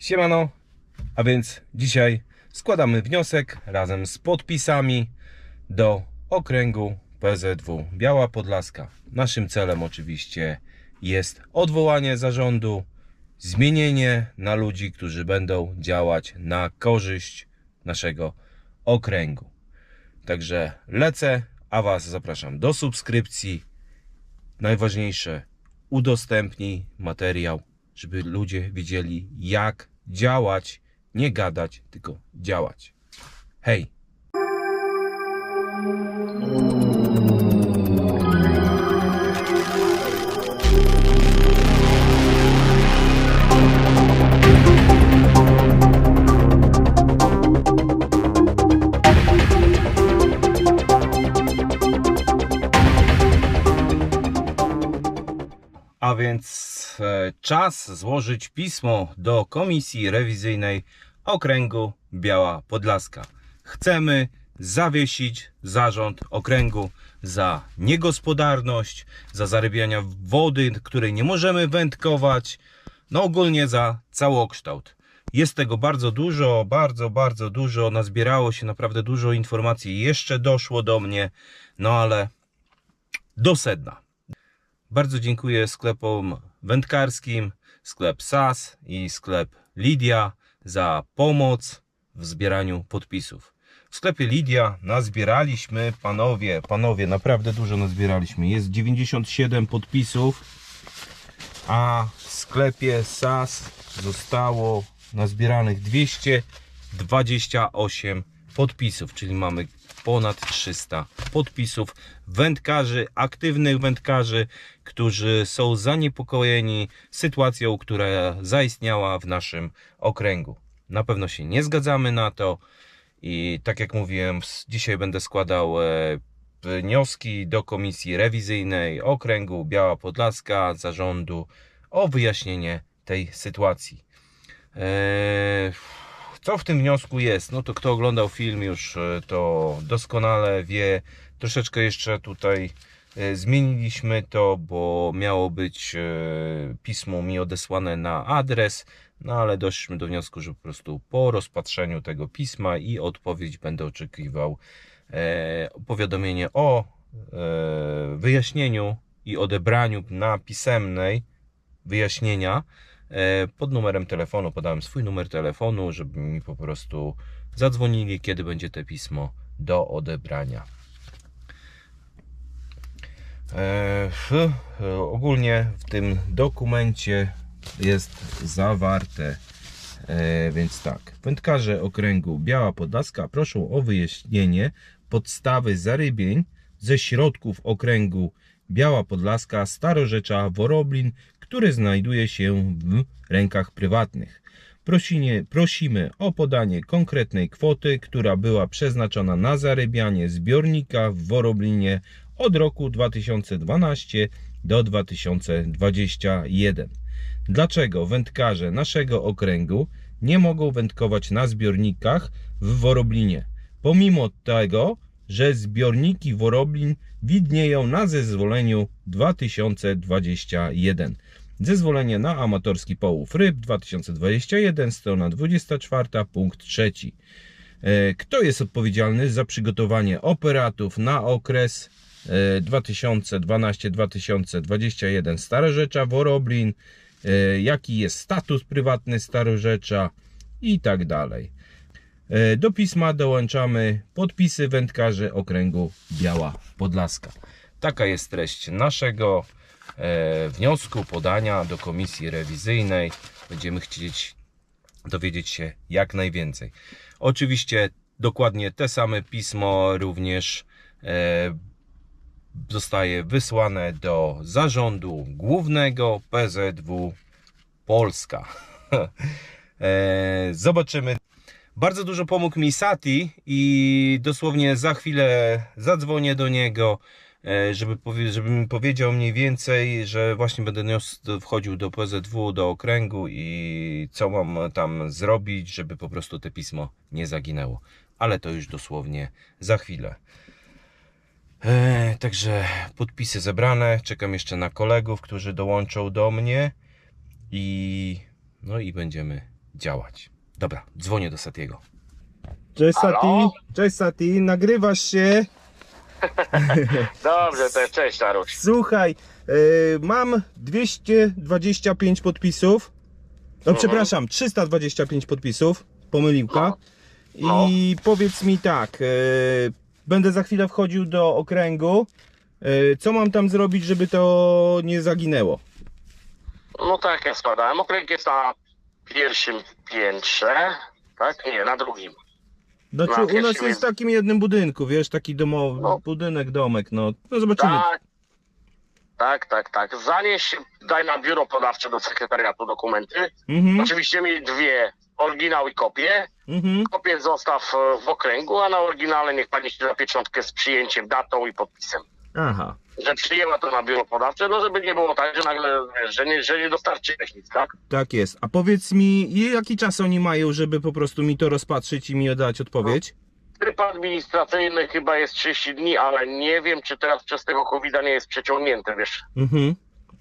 Siemano, a więc dzisiaj składamy wniosek razem z podpisami do okręgu PZW Biała Podlaska. Naszym celem oczywiście jest odwołanie zarządu, zmienienie na ludzi, którzy będą działać na korzyść naszego okręgu. Także lecę, a Was zapraszam do subskrypcji. Najważniejsze, udostępnij materiał, żeby ludzie wiedzieli, jak działać, nie gadać, tylko działać. Hej! Czas złożyć pismo do Komisji Rewizyjnej Okręgu Biała Podlaska. Chcemy zawiesić zarząd okręgu za niegospodarność, za zarybiania wody, której nie możemy wędkować, no ogólnie za całokształt. Jest tego bardzo dużo, bardzo, bardzo dużo. Nazbierało się naprawdę dużo informacji. Jeszcze doszło do mnie, no ale do sedna. Bardzo dziękuję sklepom wędkarskim, sklep SAS i sklep Lidia za pomoc w zbieraniu podpisów. W sklepie Lidia nazbieraliśmy, panowie, panowie, naprawdę dużo nazbieraliśmy. Jest 97 podpisów, a w sklepie SAS zostało nazbieranych 228 podpisów, czyli mamy ponad 300 podpisów wędkarzy, aktywnych wędkarzy, którzy są zaniepokojeni sytuacją, która zaistniała w naszym okręgu. Na pewno się nie zgadzamy na to i tak jak mówiłem, dzisiaj będę składał e, wnioski do komisji rewizyjnej okręgu Biała Podlaska zarządu o wyjaśnienie tej sytuacji. Eee, co w tym wniosku jest? No to kto oglądał film już e, to doskonale wie. Troszeczkę jeszcze tutaj e, zmieniliśmy to, bo miało być e, pismo mi odesłane na adres, no ale doszliśmy do wniosku, że po prostu po rozpatrzeniu tego pisma i odpowiedź będę oczekiwał powiadomienie o wyjaśnieniu i odebraniu na pisemnej wyjaśnienia pod numerem telefonu. Podałem swój numer telefonu, żeby mi po prostu zadzwonili, kiedy będzie to pismo do odebrania. E, e, ogólnie w tym dokumencie jest zawarte, e, więc tak. Wędkarze okręgu Biała Podlaska proszą o wyjaśnienie podstawy zarybień ze środków okręgu Biała Podlaska Starorzecza Woroblin, który znajduje się w rękach prywatnych. Prosinie, prosimy o podanie konkretnej kwoty, która była przeznaczona na zarybianie zbiornika w Woroblinie od roku 2012 do 2021. Dlaczego wędkarze naszego okręgu nie mogą wędkować na zbiornikach w Woroblinie? Pomimo tego, że zbiorniki Woroblin widnieją na zezwoleniu 2021. Zezwolenie na amatorski połów ryb 2021, strona 24, punkt 3. E, Kto jest odpowiedzialny za przygotowanie operatów na okres e, 2012-2021 Starorzecza, Woroblin, e, jaki jest status prywatny Starorzecza i tak dalej. E, Do pisma dołączamy podpisy wędkarzy okręgu Biała Podlaska. Taka jest treść naszego e, wniosku, podania do komisji rewizyjnej. Będziemy chcieć dowiedzieć się jak najwięcej. Oczywiście dokładnie te same pismo również e, zostaje wysłane do zarządu głównego PZW Polska. e, zobaczymy. Bardzo dużo pomógł mi Sati i dosłownie za chwilę zadzwonię do niego, e, żeby, powie, żeby mi powiedział mniej więcej, że właśnie będę nios, wchodził do PZW, do okręgu i co mam tam zrobić, żeby po prostu to pismo nie zaginęło. Ale to już dosłownie za chwilę. E, także podpisy zebrane. Czekam jeszcze na kolegów, którzy dołączą do mnie i no i będziemy działać. Dobra, dzwonię do Satiego. Cześć? Sati, cześć Sati, nagrywasz się. Dobrze, to cześć Naruś. Słuchaj, yy, mam 225 podpisów. No Mhm. przepraszam, 325 podpisów, pomyliłka. No. I powiedz mi tak, yy, będę za chwilę wchodził do okręgu. Yy, co mam tam zrobić, żeby to nie zaginęło? No tak, ja spadałem. Okręg jest na pierwszym piętrze, tak? Nie, na drugim. Znaczy, No, u nas jest w takim jednym budynku, wiesz, taki domowy, No. budynek, domek, no. No zobaczymy. Tak, tak, tak, tak. Zanieś, daj na biuro podawcze do sekretariatu dokumenty. Mhm, Oczywiście mi dwie, oryginał i kopię. mhm. Kopię zostaw e, w okręgu, a na oryginale niech pani się na pieczątkę z przyjęciem, datą i podpisem. Aha. Że przyjęła to na biuro podawcze, no żeby nie było tak, że nagle, że nie, że nie dostarczyłeś nic, tak? Tak jest. A powiedz mi, jaki czas oni mają, żeby po prostu mi to rozpatrzyć i mi oddać odpowiedź? Tryb administracyjny chyba jest 30 dni, ale nie wiem, czy teraz przez tego covid nie jest przeciągnięty, wiesz. Mhm.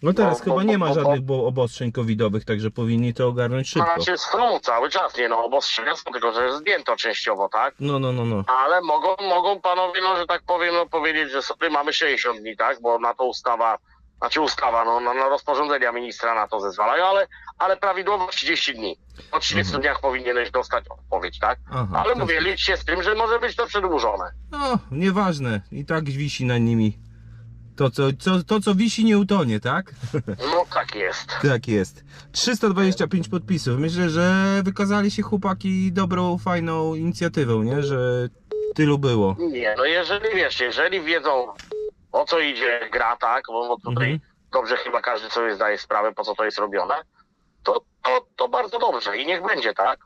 No teraz Bo- chyba bo- nie ma bo- żadnych bo obostrzeń covidowych, także powinni to ogarnąć szybko. Znaczy są cały czas, nie no, obostrzenia są, tylko że zdjęto częściowo, tak? No, no, no, no. Ale mogą, mogą panowie, no że tak powiem, no powiedzieć, że sobie mamy 60 dni, tak? Bo na to ustawa, znaczy ustawa, no na, na rozporządzenia ministra na to zezwalają, ale, ale prawidłowo 30 dni. Po 30 Mhm. dniach powinieneś dostać odpowiedź, tak? Aha. Ale to- mówię, licz się z tym, że może być to przedłużone. No, nieważne. I tak wisi na nimi. To co, co, to, co wisi, nie utonie, tak? No tak jest. tak jest. 325 podpisów. Myślę, że wykazali się chłopaki dobrą, fajną inicjatywą, nie? Że tylu było. Nie, no jeżeli wiesz, jeżeli wiedzą o co idzie gra, tak, bo, tutaj Mhm. dobrze chyba każdy sobie zdaje sprawę, po co to jest robione, to, to, to bardzo dobrze i niech będzie, tak.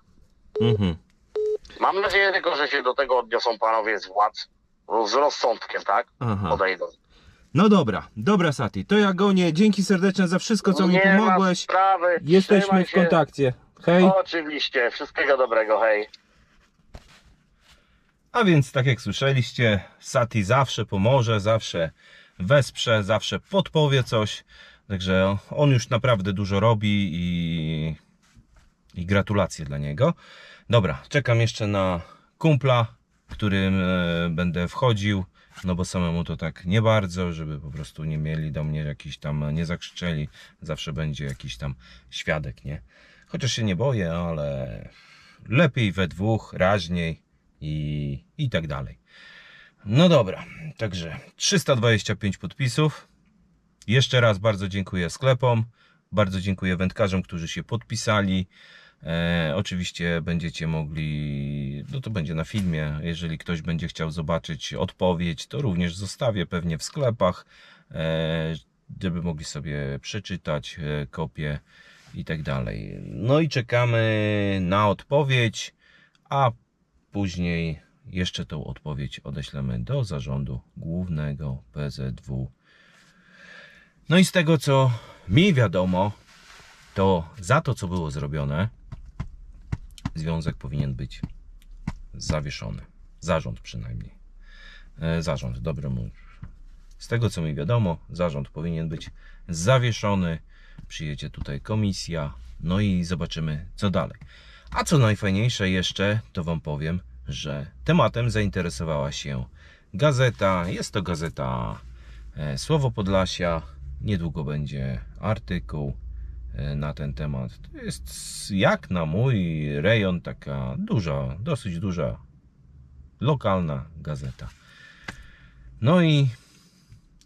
Mhm. Mam nadzieję tylko, że się do tego odniosą panowie z władz z rozsądkiem, tak, Aha. podejdą. No dobra, dobra Sati, to ja gonię. Dzięki serdeczne za wszystko, co mi Nie ma pomogłeś. sprawy, Jesteśmy trzymaj w się. kontakcie. Hej. Oczywiście, wszystkiego dobrego, hej. A więc, tak jak słyszeliście, Sati zawsze pomoże, zawsze wesprze, zawsze podpowie coś. Także on już naprawdę dużo robi i, i gratulacje dla niego. Dobra, czekam jeszcze na kumpla, którym e, będę wchodził. No bo samemu to tak nie bardzo, żeby po prostu nie mieli do mnie jakiś tam, nie zakrzyczeli. Zawsze będzie jakiś tam świadek, nie? Chociaż się nie boję, ale lepiej we dwóch, raźniej i, i tak dalej. No dobra, także 325 podpisów. Jeszcze raz bardzo dziękuję sklepom, bardzo dziękuję wędkarzom, którzy się podpisali. E, oczywiście będziecie mogli, no to będzie na filmie, jeżeli ktoś będzie chciał zobaczyć odpowiedź, to również zostawię pewnie w sklepach, e, żeby mogli sobie przeczytać e, kopię i tak dalej. No i czekamy na odpowiedź, a później jeszcze tą odpowiedź odeślemy do zarządu głównego PZW. No i z tego co mi wiadomo, to za to co było zrobione, związek powinien być zawieszony. Zarząd przynajmniej. E, zarząd, dobry mój. Z tego co mi wiadomo, zarząd powinien być zawieszony. Przyjedzie tutaj komisja, no i zobaczymy co dalej. A co najfajniejsze jeszcze, to Wam powiem, że tematem zainteresowała się gazeta. Jest to gazeta e, Słowo Podlasia. Niedługo będzie artykuł na ten temat. To jest jak na mój rejon taka duża, dosyć duża, lokalna gazeta. No i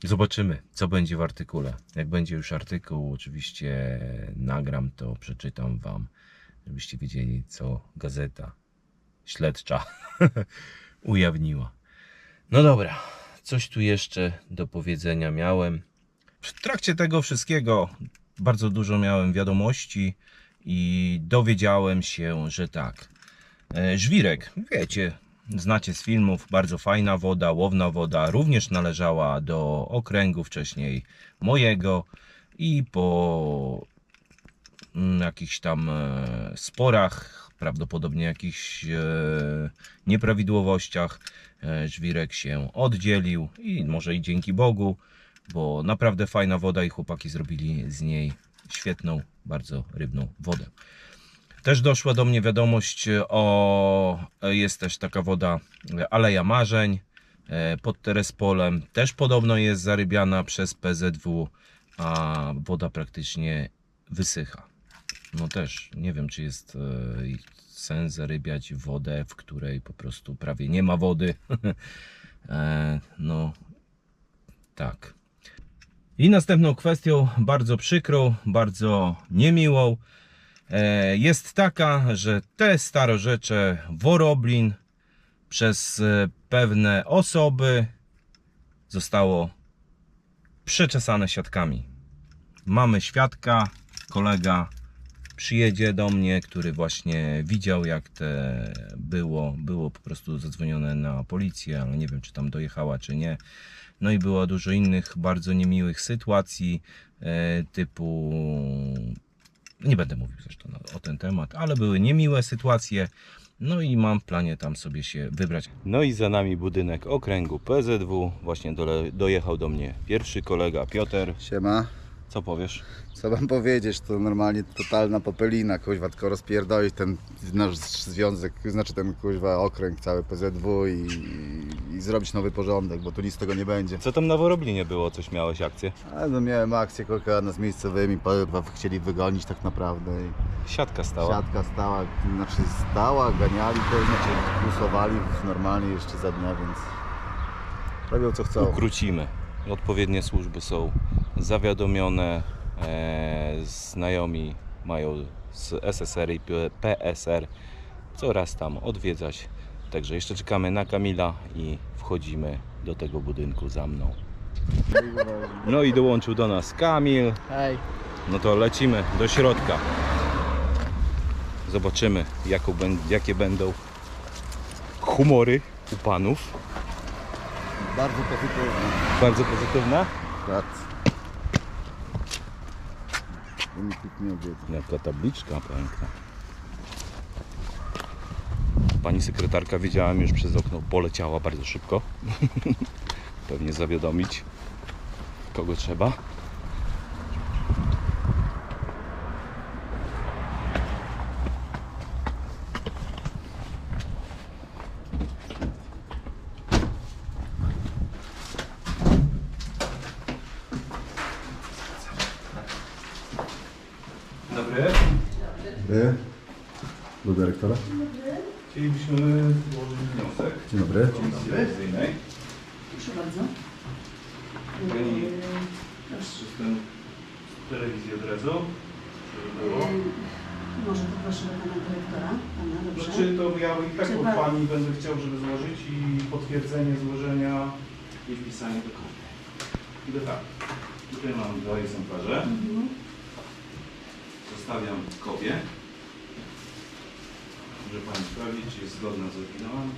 zobaczymy, co będzie w artykule. Jak będzie już artykuł, oczywiście nagram to, przeczytam Wam, żebyście wiedzieli, co gazeta śledcza ujawniła. No dobra, coś tu jeszcze do powiedzenia miałem. W trakcie tego wszystkiego bardzo dużo miałem wiadomości i dowiedziałem się, że tak. e, Żwirek, wiecie, znacie z filmów, bardzo fajna woda, łowna woda, również należała do okręgu wcześniej mojego i po mm, jakichś tam e, sporach, prawdopodobnie jakichś e, nieprawidłowościach, żwirek się oddzielił i może i dzięki Bogu, bo naprawdę fajna woda i chłopaki zrobili z niej świetną, bardzo rybną wodę. Też doszła do mnie wiadomość o. Jest też taka woda e, Aleja Marzeń e, pod Terespolem. Też podobno jest zarybiana przez PZW, a woda praktycznie wysycha. No też nie wiem, czy jest e, sens zarybiać wodę, w której po prostu prawie nie ma wody. E, no tak. I następną kwestią, bardzo przykrą, bardzo niemiłą, e, jest taka, że te starorzecze Woroblin przez e, pewne osoby zostało przeczesane siatkami. Mamy świadka, kolega przyjedzie do mnie, który właśnie widział jak te było, było po prostu zadzwonione na policję, ale nie wiem czy tam dojechała czy nie. No i było dużo innych bardzo niemiłych sytuacji e, typu nie będę mówił zresztą o ten temat, ale były niemiłe sytuacje. No i mam w planie tam sobie się wybrać. No i za nami budynek okręgu PZW. Właśnie dojechał do mnie pierwszy kolega Piotr. Siema. Co powiesz? Co wam powiedzieć, to normalnie totalna popelina, kuźwa, tylko rozpierdolić ten nasz związek, znaczy ten kuźwa okręg cały PZW i, i zrobić nowy porządek, bo tu nic z tego nie będzie. Co tam na Woroblinie było? Coś miałeś akcję? Ale no miałem akcję kilka z miejscowymi, kurwa, chcieli wygonić tak naprawdę i Siatka stała. siatka stała, znaczy stała, ganiali to, znaczy pulsowali normalnie jeszcze za dnia, więc robią co chcą. Ukrócimy. Odpowiednie służby są zawiadomione. E, znajomi mają z SSR i PSR coraz tam odwiedzać. Także jeszcze czekamy na Kamila i wchodzimy do tego budynku za mną. No i dołączył do nas Kamil. Hej. No to lecimy do środka. Zobaczymy, jaką, jakie będą humory u panów. Bardzo pozytywnie. Bardzo pozytywna. Bardzo. To mi nikt nie. Jaka tabliczka piękna. Pani sekretarka widziałem już przez okno, poleciała bardzo szybko. Pewnie zawiadomić kogo trzeba. Dobry. Wy? Do dyrektora? Chcielibyśmy złożyć wniosek Dzień dobry. Komisji Rewizyjnej. Proszę bardzo. Pani. Jestem z telewizji od razu. żeby było. Yy, Może poproszę pana dyrektora, pana, dobrze? Znaczy to ja i tak Czy od pan- Pani będę chciał, żeby złożyć i potwierdzenie złożenia I wpisanie do kopii. idę tak. Tutaj mam dwa egzemplarze. Mhm. Zostawiam kopię. Może Pani sprawdzić, czy jest zgodna z oryginałem.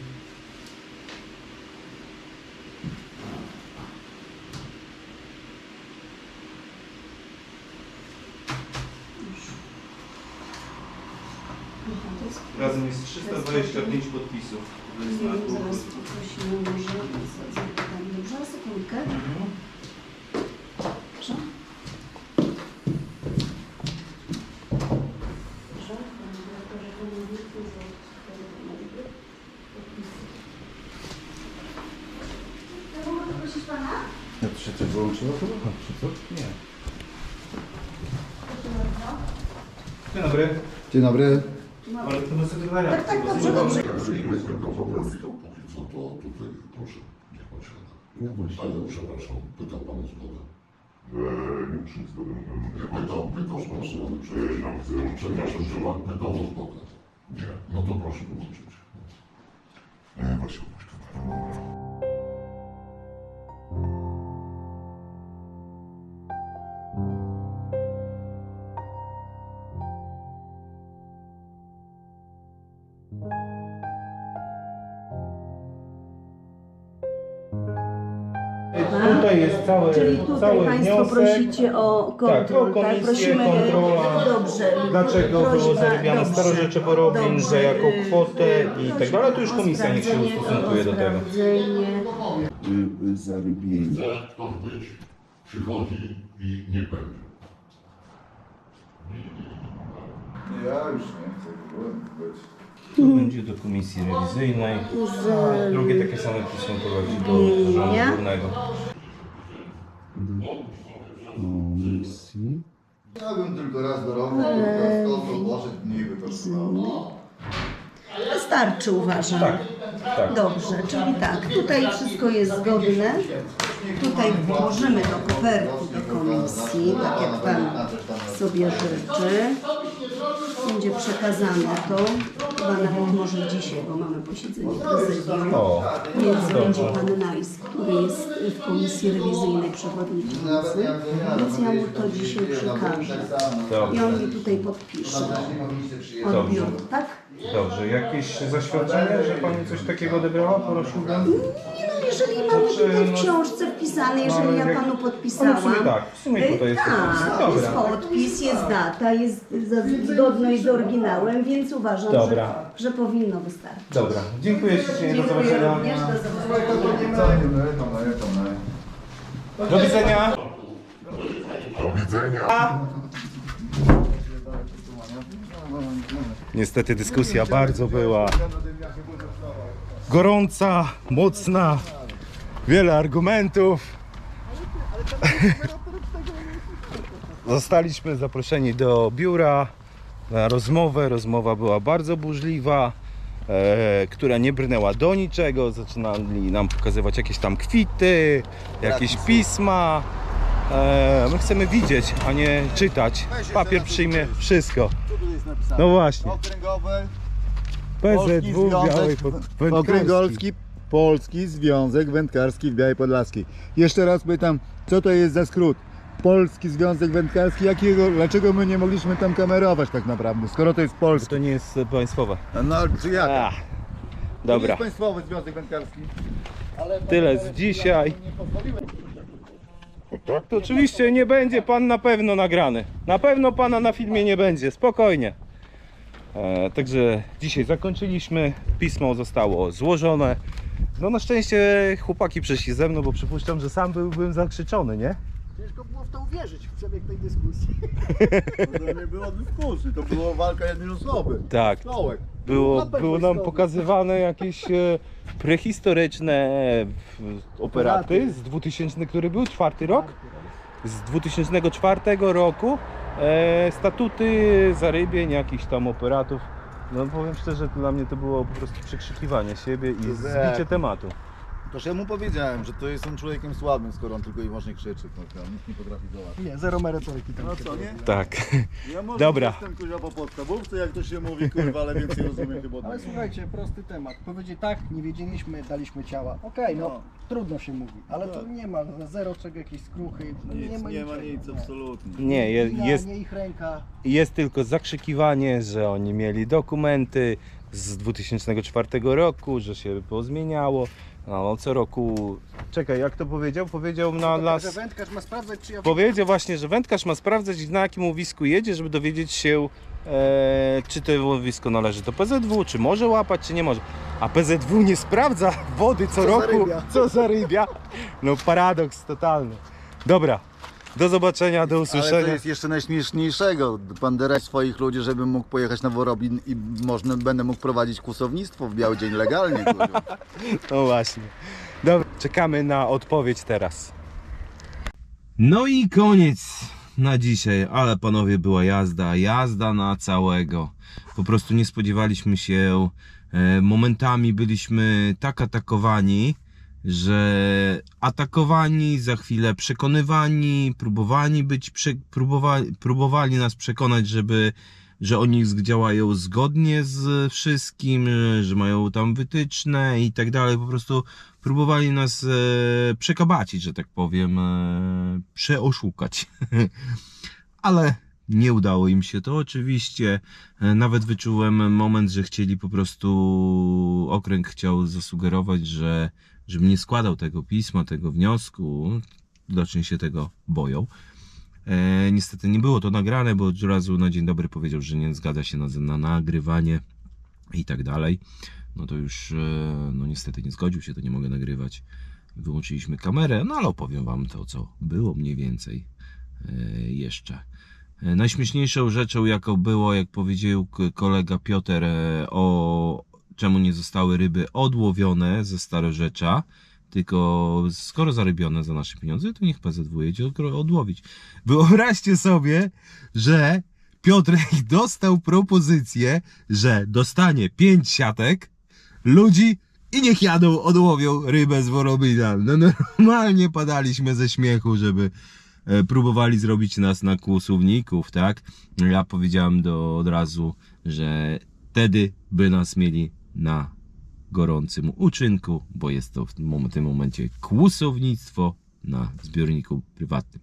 Razem jest 325 podpisów. Na Mhm, Zaraz poprosimy może za- zapytam. Dobrze, sekundkę. Mhm. Proszę. Dobrze, panie dyrektorze, pan mówi, tu za- podpisy. Ja mogę poprosić pana? Ja to się coś wyłączyło chyba? Czy co? Nie. Proszę bardzo. Dzień dobry. Dzień dobry. Ale to do sekretariatu. Tak, tak, dobrze, dobrze. Jeżeli jest tylko po prostu, póki co, to tutaj proszę, niech pan siada. Ale przepraszam, pytał pan o zgodę. Eee, nie muszę zgody. Pytał, pytał pan o zgodę. Przepraszam, że pan pytał o zgodę. Nie, no to proszę wyłączyć. Eee, właśnie, właśnie. Dobra. Tutaj jest cały, Czyli tutaj cały Państwo wniosek. prosimy o kontrolę, Tak, o tak? komisję, Prosimy, kontrola. Dobrze. Dlaczego było zarybiane starożytne Woroblin, dobrze. za jaką kwotę i tak dalej. To już komisja niech się ustosunkuje do tego. Zarybienie. Chce ktoś być, przychodzi i nie będzie. Ja już nie chcę być. To będzie do komisji rewizyjnej. A drugie takie same pismo prowadzi do rządu głównego. Ja bym tylko raz do roku, eee, to poszedł niby to trwało. Wystarczy uważam. Tak, tak. Dobrze, czyli tak, tutaj wszystko jest zgodne. Tutaj włożymy do koperty do komisji, tak jak Pan sobie życzy. Będzie przekazane to, chyba nawet może dzisiaj, bo mamy posiedzenie prezydium. O, Więc będzie Pan Najs, który jest w komisji rewizyjnej przewodniczący. Więc ja mu to dzisiaj przekażę. I on mi tutaj podpisze. Odbiór, tak? Dobrze, jakieś zaświadczenie, że pani coś takiego odebrała? Prosiłbym. Nie no, jeżeli mamy tutaj w książce wpisane, jeżeli ja panu podpisałam. No w sumie tak, w sumie tutaj jest podpis. Tak, jest Dobra. podpis, jest data, jest zgodność z oryginałem, więc uważam, Dobra. że, że powinno wystarczyć. Dobra, dziękuję ślicznie, do Dziękuję zobaczenia. również, do zobaczenia. Do widzenia. Do widzenia. Niestety dyskusja bardzo była gorąca, mocna, wiele argumentów. Zostaliśmy zaproszeni do biura na rozmowę. Rozmowa była bardzo burzliwa, e, która nie brnęła do niczego. Zaczynali nam pokazywać jakieś tam kwity, jakieś pisma. E, my chcemy widzieć, a nie czytać. Papier przyjmie wszystko. No właśnie. Okręgowy, PZW Białej Pod... Okręgolski Polski Związek Wędkarski w Białej Podlaskiej. Jeszcze raz pytam, co to jest za skrót? Polski Związek Wędkarski, jakiego, dlaczego my nie mogliśmy tam kamerować tak naprawdę, skoro to jest polski? To nie jest e, państwowe. No, czy jak? Ach, To nie dobra, jest państwowy Związek Wędkarski. tyle z dzisiaj. To oczywiście nie będzie pan na pewno nagrany. Na pewno pana na filmie nie będzie, spokojnie. E, także dzisiaj zakończyliśmy. Pismo zostało złożone. No na szczęście chłopaki przyszli ze mną, bo przypuszczam, że sam byłbym zakrzyczony, nie? Ciężko było w to uwierzyć w przebieg tej dyskusji. To nie było dyskusji, to była walka jednej osoby. Tak. Stołek. Było, było nam pokazywane jakieś e, prehistoryczne e, Operaty. z 2000, który był czwarty rok? Z 2004 roku e, statuty zarybień jakichś tam operatów. No powiem szczerze, dla mnie to było po prostu przekrzykiwanie siebie i zbicie tematu. Toż ja mu powiedziałem, że to jest on człowiekiem słabym, skoro on tylko i wyłącznie krzyczy. No, nic nie potrafi załatwić. Nie, zero merytoryki tam. No się co, nie? Tak. Ja może Dobra. jestem kurwa po podstawówce, jak to się mówi, kurwa, ale więcej rozumiem chyba od Ale niego. słuchajcie, prosty temat. Powiedzieć tak, nie wiedzieliśmy, daliśmy ciała. Okej, no, No. trudno się mówi, ale to Tak. nie ma zero czego, jakieś skruchy. No, Nic, nie ma nie ma niczego, nic, absolutnie. Nie, je, jest, nie ich ręka. jest tylko zakrzykiwanie, że oni mieli dokumenty z 2004 roku, że się pozmieniało. No, co roku. Czekaj, jak to powiedział? Powiedział na Że nas. wędkarz ma sprawdzać, czy ja Powiedział właśnie, że wędkarz ma sprawdzać na jakim łowisku jedzie, żeby dowiedzieć się, e, czy to łowisko należy do PZW, czy może łapać, czy nie może. A PZW nie sprawdza wody co, Co roku, zarybia. co zarybia. No paradoks totalny. Dobra, do zobaczenia, do Ale co usłyszenia. jest jeszcze najśmieszniejszego? Bandera swoich ludzi, żebym mógł pojechać na Worobin i można, będę mógł prowadzić kłusownictwo w biały dzień legalnie. Kurwa. No właśnie. Dobra, czekamy na odpowiedź teraz. No i koniec na dzisiaj, ale panowie była jazda, jazda na całego. Po prostu nie spodziewaliśmy się, e, momentami byliśmy tak atakowani, że atakowani, za chwilę przekonywani, próbowani być, prze, próbowali, próbowali nas przekonać, żeby że oni działają zgodnie z wszystkim, że mają tam wytyczne i tak dalej. Po prostu próbowali nas e, przekabacić, że tak powiem, e, przeoszukać. Ale nie udało im się to oczywiście. E, Nawet wyczułem moment, że chcieli po prostu, okręg chciał zasugerować, że żebym nie składał tego pisma, tego wniosku. Widocznie się tego boją. E, niestety nie było to nagrane, bo od razu na dzień dobry powiedział, że nie zgadza się na, na nagrywanie i tak dalej. No to już, e, no niestety nie zgodził się, to nie mogę nagrywać. Wyłączyliśmy kamerę, no ale opowiem Wam to, co było mniej więcej e, jeszcze. E, Najśmieszniejszą rzeczą, jaką było, jak powiedział kolega Piotr, e, o czemu nie zostały ryby odłowione ze Starorzecza, tylko skoro zarybione za nasze pieniądze, to niech PZW jedzie odłowić. Wyobraźcie sobie, że Piotrek dostał propozycję, że dostanie pięć siatek ludzi i niech jadą, odłowią rybę z Worobina. No normalnie padaliśmy ze śmiechu, żeby e, próbowali zrobić nas na kłusowników, tak? Ja powiedziałem do, od razu, że wtedy by nas mieli na gorącym uczynku, bo jest to w tym mom- tym momencie kłusownictwo na zbiorniku prywatnym.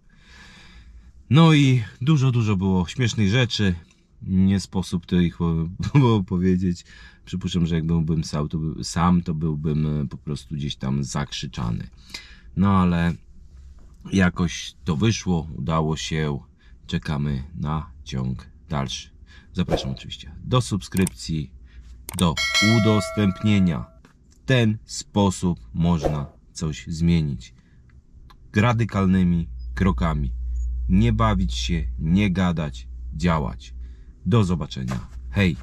No i dużo, dużo było śmiesznych rzeczy. Nie sposób to ich o- opowiedzieć. Przypuszczam, że jak byłbym sam to, by- sam, to byłbym e, po prostu gdzieś tam zakrzyczany. No ale jakoś to wyszło, udało się. Czekamy na ciąg dalszy. Zapraszam oczywiście do subskrypcji, do udostępnienia. W ten sposób można coś zmienić. Radykalnymi krokami. Nie bawić się, nie gadać, działać. Do zobaczenia. Hej!